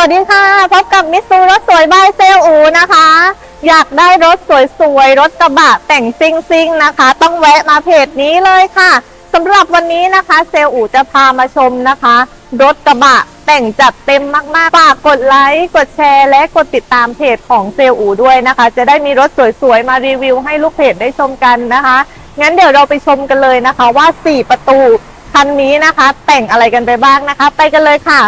วัสดีค่ะ พบกับมิสซูรถสวยบายเซลอูนะคะ อยากได้รถสวยๆ รถกระบะแต่งซิ่งๆนะคะ ต้องแวะมาเพจนี้เลยค่ะสำหรับวันนี้นะคะ เซลอูจะพามาชมนะคะ รถกระบะแต่งจัดเต็มมากๆฝากกดไลค์กดแชร์ และกดติดตามเพจของเซลอูด้วยนะคะ จะได้มีรถสวยๆ มารีวิวให้ลูกเพจได้ชมกันนะคะงั้นเดี๋ยวเราไปชมกันเลยนะคะว่า 4 ประตูคันนี้นะคะ แต่งอะไรกันไปบ้างนะคะ ไปกันเลยค่ะ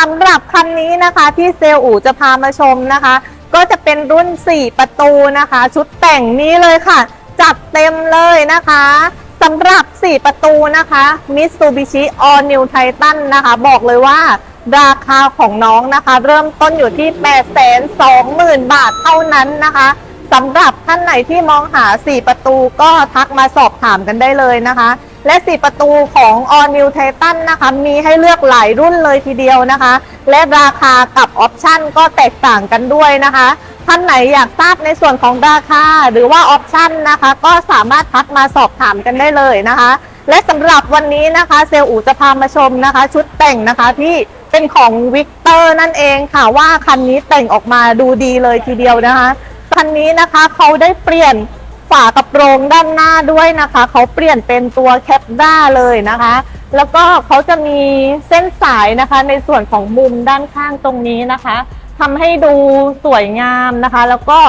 สำหรับคันนี้นะคะที่เซลล์อู่จะพามาชมนะคะ ก็จะเป็นรุ่น 4 ประตูนะคะ ชุดแต่งนี้เลยค่ะ จัดเต็มเลยนะคะสำหรับ 4 ประตูนะคะ Mitsubishi All New Titan นะคะ บอกเลยว่าราคาของน้องนะคะ เริ่มต้นอยู่ที่ 820,000 บาทเท่านั้นนะคะสำหรับท่านไหนที่มองหา 4 ประตูก็ทักมาสอบถามกันได้เลยนะคะ และ 4 ประตูของ All New Titan นะคะ มีให้เลือกหลายรุ่นเลยทีเดียวนะคะ และราคากับออปชันก็แตกต่างกันด้วยนะคะ ท่านไหนอยากทราบในส่วนของราคาหรือว่าออปชันนะคะ ก็สามารถทักมาสอบถามกันได้เลยนะคะ และสำหรับวันนี้นะคะ เซลล์อูจะพามาชมนะคะ ชุดแต่งนะคะที่เป็นของวิกเตอร์นั่นเองค่ะว่าคันนี้แต่งออกมาดูดีเลยทีเดียวนะคะ คันนี้นะคะเขาได้เปลี่ยน ฝากระโปรงด้านหน้าด้วยนะคะ เขาเปลี่ยนเป็นตัวแคปด้าเลยนะคะ แล้วก็เขาจะมีเส้นสายนะคะ ในส่วนของมุมด้านข้างตรงนี้นะคะทำให้ดูสวยงามนะคะ แล้วก็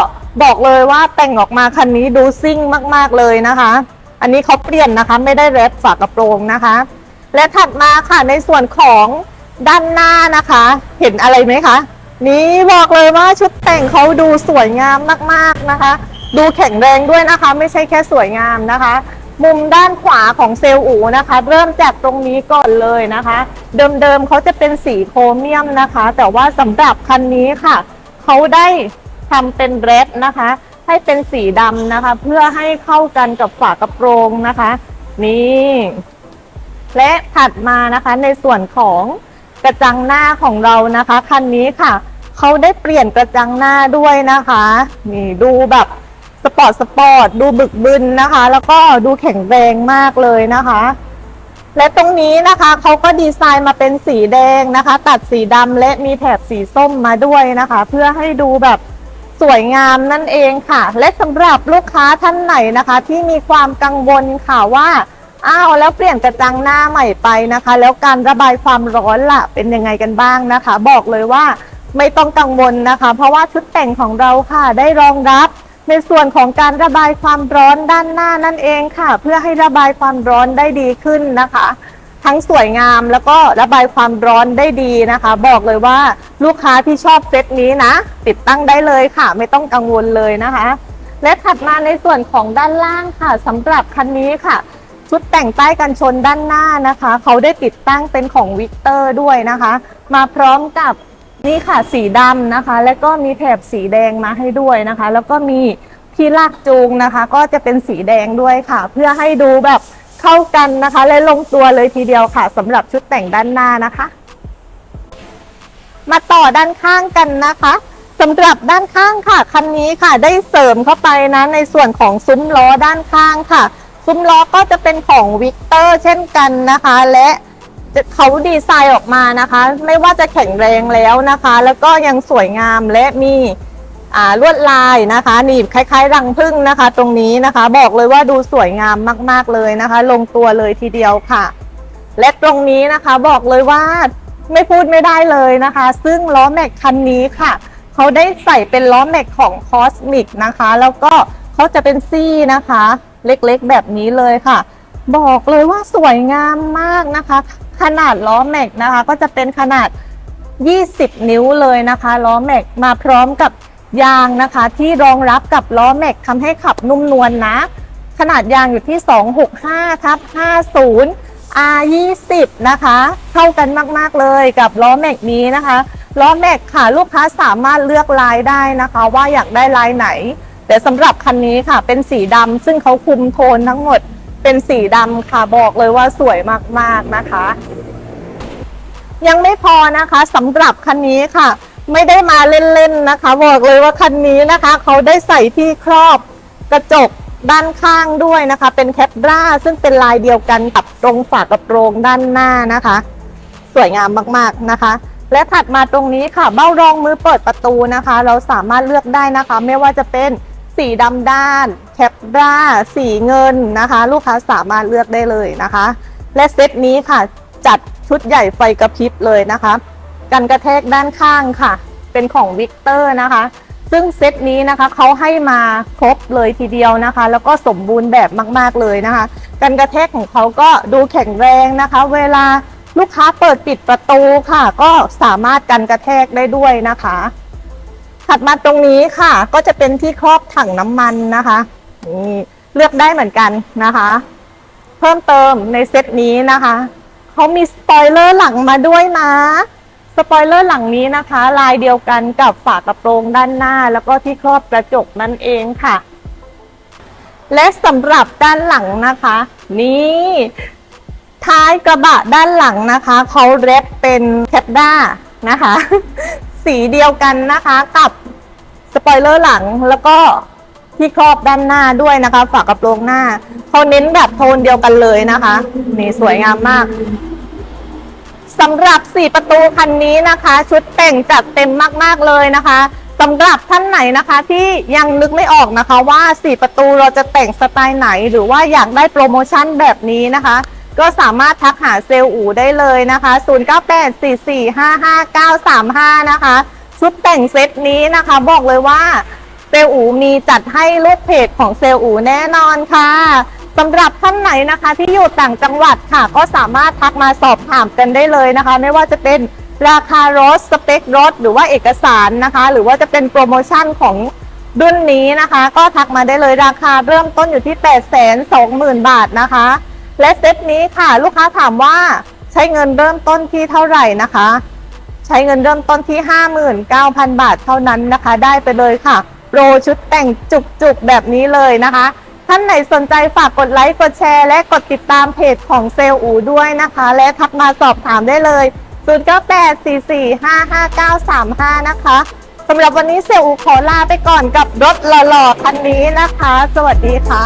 บอกเลยว่าแต่งออกมาคันนี้ดูซิ่งมาก ๆเลยนะคะ อันนี้เขาเปลี่ยนนะคะไม่ได้แรปฝากระโปรงนะคะ และถัดมาค่ะในส่วนของด้านหน้านะคะ เห็นอะไรไหมคะ นี่บอกเลยว่าชุดแต่งเขาดูสวยงามมากๆนะคะ ดูแข็งแรงด้วยนะคะ ไม่ใช่แค่สวยงามนะคะ มุมด้านขวาของเซลล์อูนะคะ เริ่มจากตรงนี้ก่อนเลยนะคะ เดิมๆเขาจะเป็นสีโครเมียมนะคะ แต่ว่าสำหรับคันนี้ค่ะ เขาได้ทำเป็นเรดนะคะ ให้เป็นสีดำนะคะ เพื่อให้เข้ากันกับฝากระโปรงนะคะ นี่และถัดมานะคะในส่วนของกระจังหน้าของเรานะคะคันนี้ค่ะเขาได้เปลี่ยนกระจังหน้าด้วยนะคะ นี่ดูแบบ สปอร์ตสปอร์ตดูบึกบึนนะคะ แล้วก็ดูแข็งแรงมากเลยนะคะ และตรงนี้นะคะเขาก็ดีไซน์มาเป็นสีแดงนะคะ ตัดสีดำและมีแถบสีส้มมาด้วยนะคะ เพื่อให้ดูแบบสวยงามนั่นเองค่ะ และสำหรับลูกค้าท่านไหนนะคะ ที่มีความกังวลค่ะว่าอ้าวแล้วเปลี่ยนกระจังหน้าใหม่ไปนะคะ แล้วการระบายความร้อนล่ะเป็นยังไงกันบ้างนะคะ บอกเลยว่าไม่ต้องกังวลนะคะ เพราะว่าชุดแต่งของเราค่ะได้รองรับ ในส่วนของการระบายความร้อนด้านหน้านั่นเองค่ะ เพื่อให้ระบายความร้อนได้ดีขึ้นนะคะ ทั้งสวยงามแล้วก็ระบายความร้อนได้ดีนะคะ บอกเลยว่าลูกค้าที่ชอบเซตนี้นะ ติดตั้งได้เลยค่ะ ไม่ต้องกังวลเลยนะคะ และถัดมาในส่วนของด้านล่างค่ะสำหรับคันนี้ค่ะ ชุดแต่งใต้กันชนด้านหน้านะคะ เขาได้ติดตั้งเป็นของวิกเตอร์ด้วยนะคะ มาพร้อมกับ นี่ค่ะสีดำนะคะ แล้วก็มีแถบสีแดงมาให้ด้วยนะคะ แล้วก็มีที่ลากจูงนะคะ ก็จะเป็นสีแดงด้วยค่ะ เพื่อให้ดูแบบเข้ากันนะคะ และลงตัวเลยทีเดียวค่ะสำหรับชุดแต่งด้านหน้านะคะ มาต่อด้านข้างกันนะคะสำหรับด้านข้างค่ะคันนี้ค่ะได้เสริมเข้าไปนะในส่วนของซุ้มล้อด้านข้างค่ะ ซุ้มล้อก็จะเป็นของวิกเตอร์เช่นกันนะคะ และ เขาดีไซน์ออกมานะคะ ไม่ว่าจะแข็งแรงแล้วนะคะ แล้วก็ยังสวยงามและมีอ่าลวดลายนะคะหนีบคล้าย ๆ รังผึ้งนะคะ ตรงนี้นะคะ บอกเลยว่าดูสวยงามมากๆเลยนะคะ ลงตัวเลยทีเดียวค่ะ และตรงนี้นะคะบอกเลยว่าไม่พูดไม่ได้เลยนะคะ ซึ่งล้อแม็กคันนี้ค่ะ เขาได้ใส่เป็นล้อแม็กของคอสมิกนะคะ แล้วก็เขาจะเป็นซี่นะคะ เล็กๆแบบนี้เลยค่ะ บอกเลยว่าสวยงามมากนะคะ ขนาดล้อแม็กนะคะ ก็จะเป็นขนาด 20 นิ้วเลยนะคะล้อแม็กมาพร้อมกับยางนะคะ ที่รองรับกับล้อแม็กทำให้ขับนุ่มนวลนนะขนาดยางอยู่ที่ 265ทับ50 R20 นะคะเท่ากันมาก ๆ เลยกับล้อแม็กนี้นะคะล้อแม็กค่ะลูกค้าสามารถเลือกลายได้นะคะ ว่าอยากได้ลายไหน แต่สำหรับคันนี้ค่ะเป็นสีดำซึ่งเขาคุมโทนทั้งหมด เป็นสีดำค่ะบอกเลยว่าสวยมากๆนะคะ ยังไม่พอนะคะสำหรับคันนี้ค่ะ ไม่ได้มาเล่นๆนะคะ บอกเลยว่าคันนี้นะคะเขาได้ใส่ที่ครอบกระจกด้านข้างด้วยนะคะ เป็นแคปราซึ่งเป็นลายเดียวกันกับตรงฝากระโปรงด้านหน้านะคะ สวยงามมากๆนะคะ และถัดมาตรงนี้ค่ะ เบ้ารองมือเปิดประตูนะคะ เราสามารถเลือกได้นะคะ ไม่ว่าจะเป็น สีดำด้าน แคปราสีเงินนะคะ ลูกค้าสามารถเลือกได้เลยนะคะ และเซตนี้ค่ะ จัดชุดใหญ่ไฟกระพริบเลยนะคะ กันกระแทกด้านข้างค่ะ เป็นของวิกเตอร์นะคะ ซึ่งเซตนี้นะคะเขาให้มาครบเลยทีเดียวนะคะ แล้วก็สมบูรณ์แบบมาก ๆเลยนะคะ กันกระแทกของเขาก็ดูแข็งแรงนะคะ เวลาลูกค้าเปิดปิดประตูค่ะ ก็สามารถกันกระแทกได้ด้วยนะคะ ถัดมาตรงนี้ค่ะ ก็จะเป็นที่ครอบถังน้ำมันนะคะนี่เลือกได้เหมือนกันนะคะ เพิ่มเติมในเซตนี้นะคะเขามีสปอยเลอร์หลังมาด้วยนะสปอยเลอร์หลังนี้นะคะ ลายเดียวกันกับฝากระโปรงด้านหน้า แล้วก็ที่ครอบกระจกนั่นเองค่ะ และสำหรับด้านหลังนะคะ นี่ท้ายกระบะด้านหลังนะคะเขาเรปเป็นแคปด้านะคะ สีเดียวกันนะคะกับสปอยเลอร์หลังแล้วก็ที่ครอบด้านหน้าด้วยนะคะฝากระโปรงหน้าเขาเน้นแบบโทนเดียวกันเลยนะคะนี่สวยงามมากสำหรับ 4 ประตูคันนี้นะคะ ชุดแต่งจัดเต็มมากๆเลยนะคะสำหรับท่านไหนนะคะที่ยังนึกไม่ออกนะคะว่า 4 ประตูเราจะแต่งสไตล์ไหน หรือว่าอยากได้โปรโมชั่นแบบนี้นะคะ ก็สามารถทักหาเซลล์อูได้เลยนะคะ 0984455935 นะคะ ชุดแต่งเซตนี้นะคะ บอกเลยว่าเซลล์อูมีจัดให้ลูกเพจของเซลล์อูแน่นอนค่ะสำหรับท่านไหนนะคะ ที่อยู่ต่างจังหวัดค่ะ ก็สามารถทักมาสอบถามกันได้เลยนะคะ ไม่ว่าจะเป็นราคารถสเปครถ หรือว่าเอกสารนะคะ หรือว่าจะเป็นโปรโมชั่นของรุ่นนี้นะคะ ก็ทักมาได้เลยราคาเริ่มต้นอยู่ที่ 8 2 0 0 0 0 บาทนะคะ และเซตนี้ค่ะ ลูกค้าถามว่าใช้เงินเริ่มต้นที่เท่าไหร่นะคะ ใช้เงินเริ่มต้นที่ 59,000 บาทเท่านั้นนะคะ ได้ไปเลยค่ะโปรชุดแต่งจุกๆแบบนี้เลยนะคะ ท่านไหนสนใจฝากกดไลค์กดแชร์ และกดติดตามเพจของเซลล์อูด้วยนะคะ และทักมาสอบถามได้เลย 0984455935 นะคะสำหรับวันนี้เซลล์อูขอลาไปก่อนกับรถหล่อๆคันนี้นะคะ สวัสดีค่ะ